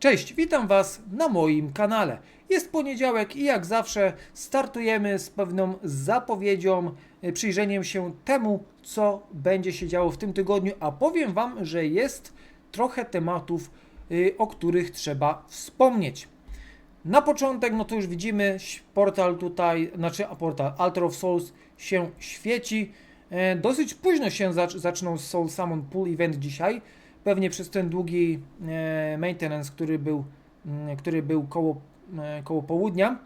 Cześć, witam Was na moim kanale. Jest poniedziałek i jak zawsze startujemy z pewną zapowiedzią, y, przyjrzeniem się temu, co będzie się działo w tym tygodniu, a powiem Wam, że jest trochę tematów, y, o których trzeba wspomnieć. Na początek, no to już widzimy, portal tutaj, znaczy portal Altar of Souls się świeci. E, Dosyć późno się zac- zaczną Soul Summon Pool Event dzisiaj. Pewnie przez ten długi e, maintenance, który był, mm, który był koło, e, koło południa.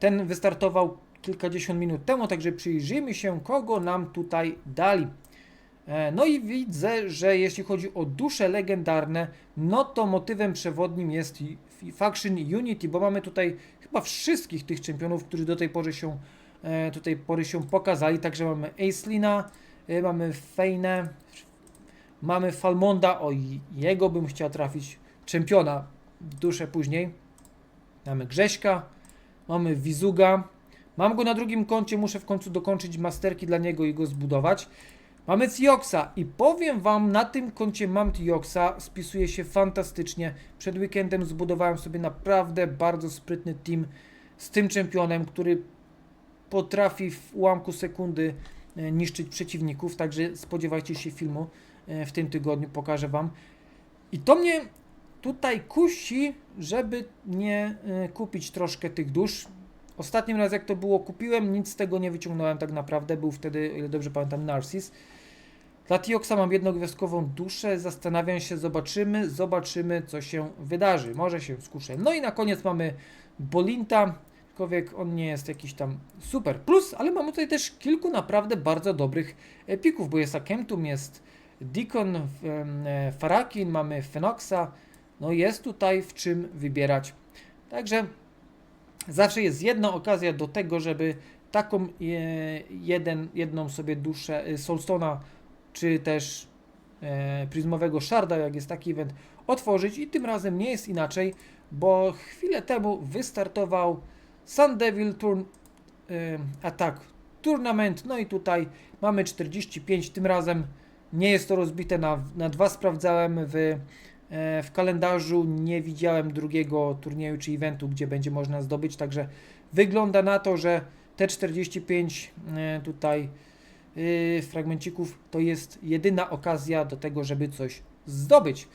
Ten wystartował kilkadziesiąt minut temu, także przyjrzyjmy się, kogo nam tutaj dali. E, No i widzę, że jeśli chodzi o dusze legendarne, no to motywem przewodnim jest Faction Unity, bo mamy tutaj chyba wszystkich tych czempionów, którzy do tej pory się, tej pory się pokazali. Także mamy Aislina, mamy Fejnę, mamy Falmonda, o jego bym chciał trafić, czempiona duszę później. Mamy Grześka, mamy Wizuga. Mam go na drugim koncie, muszę w końcu dokończyć masterki dla niego i go zbudować. Mamy Thioxa i powiem Wam, na tym koncie mam Thioxa, spisuje się fantastycznie. Przed weekendem zbudowałem sobie naprawdę bardzo sprytny team z tym czempionem, który potrafi w ułamku sekundy e, niszczyć przeciwników, także spodziewajcie się filmu w tym tygodniu, pokażę Wam. I to mnie tutaj kusi, żeby nie e, kupić troszkę tych dusz. Ostatnim razem jak to było, kupiłem, nic z tego nie wyciągnąłem tak naprawdę, był wtedy, ile dobrze pamiętam, Narcis. Dla Tioxa mam jednogwiazdkową duszę, zastanawiam się, zobaczymy, zobaczymy co się wydarzy, może się skuszę. No i na koniec mamy Bolinta, aczkolwiek on nie jest jakiś tam super plus, ale mamy tutaj też kilku naprawdę bardzo dobrych epików, bo jest Akemtum, jest Deacon, e, Farakin, mamy Fenoxa, no jest tutaj w czym wybierać. Także zawsze jest jedna okazja do tego, żeby taką e, jeden, jedną sobie duszę e, Soulstone'a czy też Prismowego Sharda, jak jest taki event, otworzyć. I tym razem nie jest inaczej, bo chwilę temu wystartował Sun Devil Turn Attack Tournament, no i tutaj mamy 45, tym razem nie jest to rozbite na, na dwa, sprawdzałem w, e, w kalendarzu, nie widziałem drugiego turnieju czy eventu, gdzie będzie można zdobyć, także wygląda na to, że te 45 e, tutaj yy, fragmencików to jest jedyna okazja do tego, żeby coś zdobyć.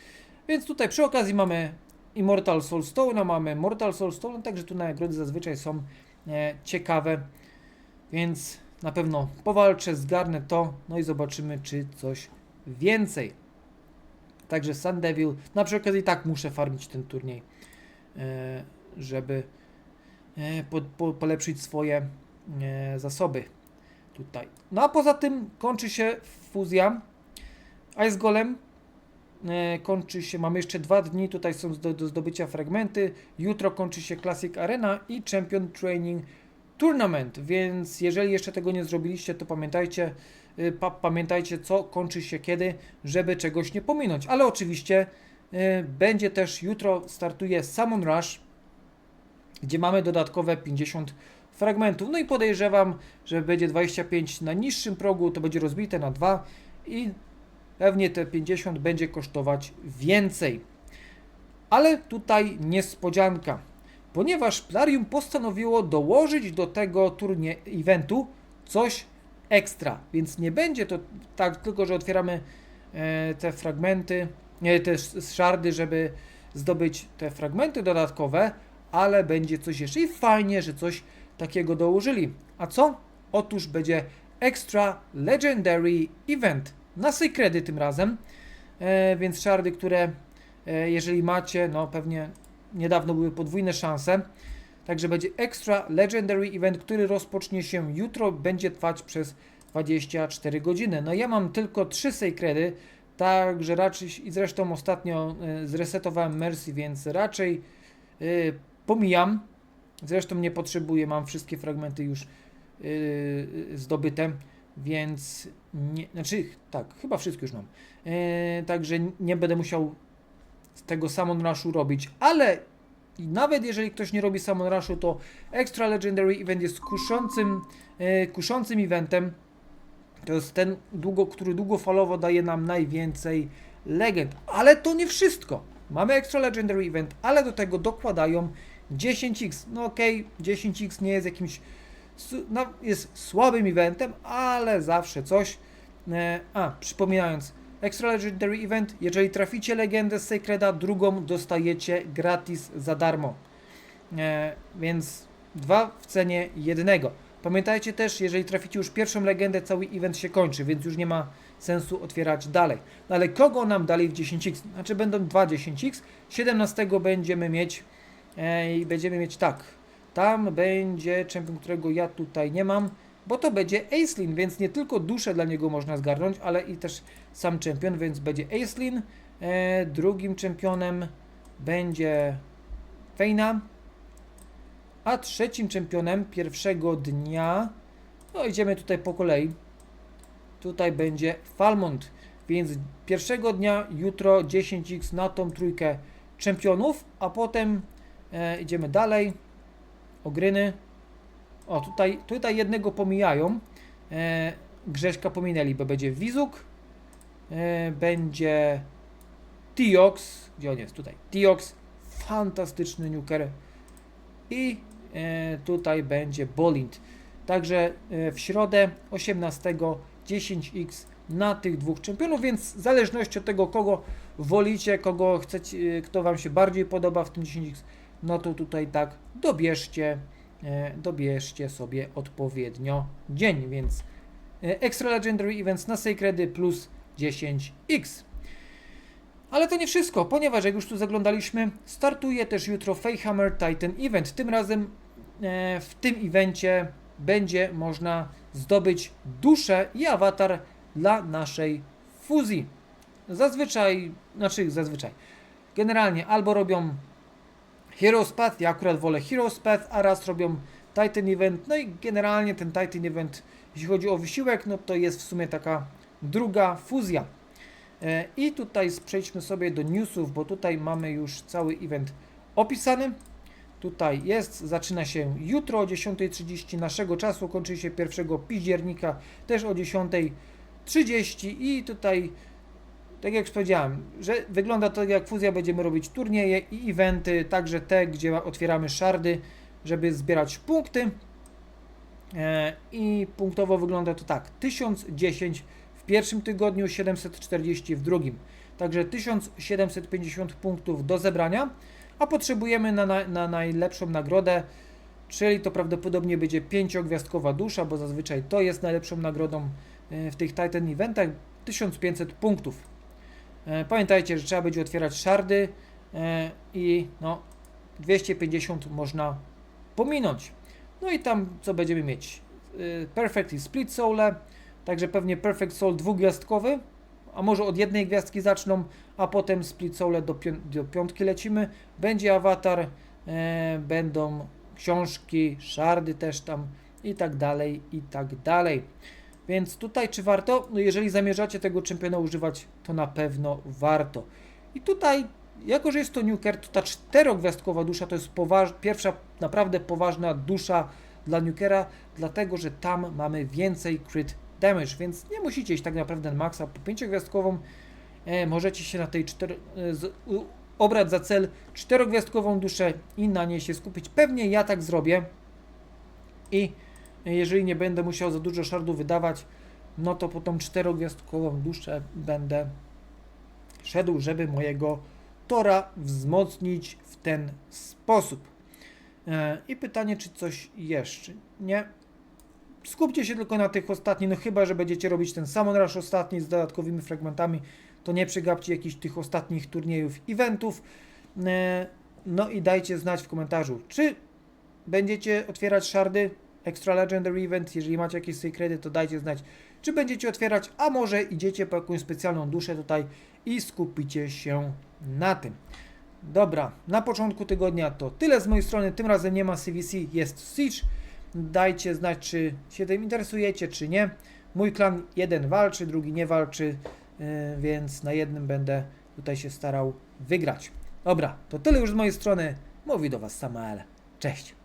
Więc tutaj przy okazji mamy Immortal Soulstone, mamy Mortal Soulstone, także tu nagrody zazwyczaj są e, ciekawe, więc na pewno powalczę, zgarnę to, no i zobaczymy, czy coś więcej. Także Sun Devil, na przy okazji tak muszę farmić ten turniej, e, żeby e, po, po, polepszyć swoje e, zasoby tutaj. No a poza tym kończy się fuzja. Ice Golem kończy się, mamy jeszcze dwa dni, tutaj są do, do zdobycia fragmenty. Jutro kończy się Classic Arena i Champion Training Tournament, więc jeżeli jeszcze tego nie zrobiliście, to pamiętajcie, y, pa, pamiętajcie co kończy się kiedy, żeby czegoś nie pominąć. Ale oczywiście y, będzie też jutro startuje Summon Rush, gdzie mamy dodatkowe 50 fragmentów. No i podejrzewam, że będzie 25 na niższym progu, to będzie rozbite na 2 i pewnie te 50 będzie kosztować więcej. Ale tutaj niespodzianka, ponieważ Plarium postanowiło dołożyć do tego turnie eventu coś ekstra, więc nie będzie to tak tylko, że otwieramy e, te fragmenty, nie, te sz- szardy, żeby zdobyć te fragmenty dodatkowe, ale będzie coś jeszcze i fajnie, że coś takiego dołożyli. A co? Otóż będzie Extra Legendary Event na Secrety tym razem, e, więc szardy, które e, jeżeli macie, no pewnie niedawno były podwójne szanse, także będzie Extra Legendary Event, który rozpocznie się jutro, będzie trwać przez 24 godziny. No ja mam tylko 3 Secrety, także raczej, i zresztą ostatnio e, zresetowałem Mercy, więc raczej e, pomijam. Zresztą nie potrzebuję, mam wszystkie fragmenty już yy, zdobyte, więc nie, znaczy tak, chyba wszystkie już mam. Yy, także nie będę musiał tego Summon Rushu robić, ale nawet jeżeli ktoś nie robi Summon Rushu, to Extra Legendary Event jest kuszącym, yy, kuszącym eventem. To jest ten, długo, który długofalowo daje nam najwięcej legend. Ale to nie wszystko. mamy Extra Legendary Event, ale do tego dokładają 10x. No okej, 10x nie jest jakimś, no, jest słabym eventem, ale zawsze coś. E, a, przypominając, Extra Legendary Event, jeżeli traficie legendę z Sacreda, drugą dostajecie gratis za darmo. E, więc dwa w cenie jednego. Pamiętajcie też, jeżeli traficie już pierwszą legendę, cały event się kończy, więc już nie ma sensu otwierać dalej. No ale kogo nam dalej w 10x? Znaczy będą dwa 10x. 17 będziemy mieć e, i będziemy mieć tak. Tam będzie czempion, którego ja tutaj nie mam, bo to będzie Aislinn, więc nie tylko duszę dla niego można zgarnąć, ale i też sam czempion, więc będzie Aislinn. E, drugim czempionem będzie Feina. A trzecim czempionem pierwszego dnia, no idziemy tutaj po kolei, tutaj będzie Falmont, więc pierwszego dnia, jutro 10x na tą trójkę czempionów, a potem e, idziemy dalej, ogryny, o tutaj, tutaj jednego pomijają, e, Grześka pominęli, bo będzie Wizuk, e, będzie Tiox, gdzie on jest? Tutaj, Tiox, fantastyczny nuker, i e, tutaj będzie Bolint. Także e, w środę 18 10x na tych dwóch czempionów, więc w zależności od tego, kogo wolicie, kogo chcecie, kto Wam się bardziej podoba w tym 10x, no to tutaj tak dobierzcie, dobierzcie sobie odpowiednio dzień, więc e, Extra Legendary Events na Sacredy plus 10x. Ale to nie wszystko, ponieważ jak już tu zaglądaliśmy, startuje też jutro Feyhammer Titan Event. Tym razem e, w tym evencie będzie można zdobyć duszę i awatar dla naszej fuzji. Zazwyczaj, znaczy zazwyczaj, generalnie albo robią Heroes Path, ja akurat wolę Heroes Path, a raz robią Titan Event, no i generalnie ten Titan Event, jeśli chodzi o wysiłek, no to jest w sumie taka druga fuzja. E, I tutaj przejdźmy sobie do newsów, bo tutaj mamy już cały event opisany. Tutaj jest, zaczyna się jutro o 10.30 naszego czasu, kończy się 1 października też o 10.30 i tutaj, tak jak powiedziałem, że wygląda to jak fuzja, będziemy robić turnieje i eventy, także te, gdzie otwieramy szardy, żeby zbierać punkty. E, I punktowo wygląda to tak, 1010 w pierwszym tygodniu, 740 w drugim. Także 1750 punktów do zebrania, a potrzebujemy na, na, na najlepszą nagrodę, czyli to prawdopodobnie będzie pięciogwiazdkowa dusza, bo zazwyczaj to jest najlepszą nagrodą e, w tych Titan Eventach, 1500 punktów. E, Pamiętajcie, że trzeba będzie otwierać szardy e, i no 250 można pominąć. No i tam co będziemy mieć? Y, Perfect i Split Soule, także pewnie Perfect Soul dwugwiazdkowy, a może od jednej gwiazdki zaczną, a potem Split Soule do, do piątki lecimy. Będzie awatar, e, będą książki, szardy też tam i tak dalej, i tak dalej. Więc tutaj czy warto? No jeżeli zamierzacie tego czempiona używać, to na pewno warto. I tutaj, jako że jest to Nuker, to ta czterogwiazdkowa dusza to jest pierwsza naprawdę poważna dusza dla Nukera, dlatego że tam mamy więcej crit damage, więc nie musicie iść tak naprawdę na maksa. Po pięciogwiazdkową e, możecie się na tej czter- e, z, u, obrać za cel czterogwiazdkową duszę i na niej się skupić. Pewnie ja tak zrobię i jeżeli nie będę musiał za dużo szardów wydawać, no to po tą czterogwiazdkową duszę będę szedł, żeby mojego tora wzmocnić w ten sposób. E, I pytanie, czy coś jeszcze? Nie. Skupcie się tylko na tych ostatnich, no chyba, że będziecie robić ten Summon ostatni z dodatkowymi fragmentami, to nie przegapcie jakichś tych ostatnich turniejów, eventów. E, No i dajcie znać w komentarzu, czy będziecie otwierać szardy Extra Legendary Event, jeżeli macie jakieś secrety, to dajcie znać, czy będziecie otwierać, a może idziecie po jakąś specjalną duszę tutaj i skupicie się na tym. Dobra, na początku tygodnia to tyle z mojej strony. Tym razem nie ma CVC, jest Siege. Dajcie znać, czy się tym interesujecie, czy nie. Mój klan jeden walczy, drugi nie walczy, yy, więc na jednym będę tutaj się starał wygrać. Dobra, to tyle już z mojej strony. Mówi do Was Samael. Cześć.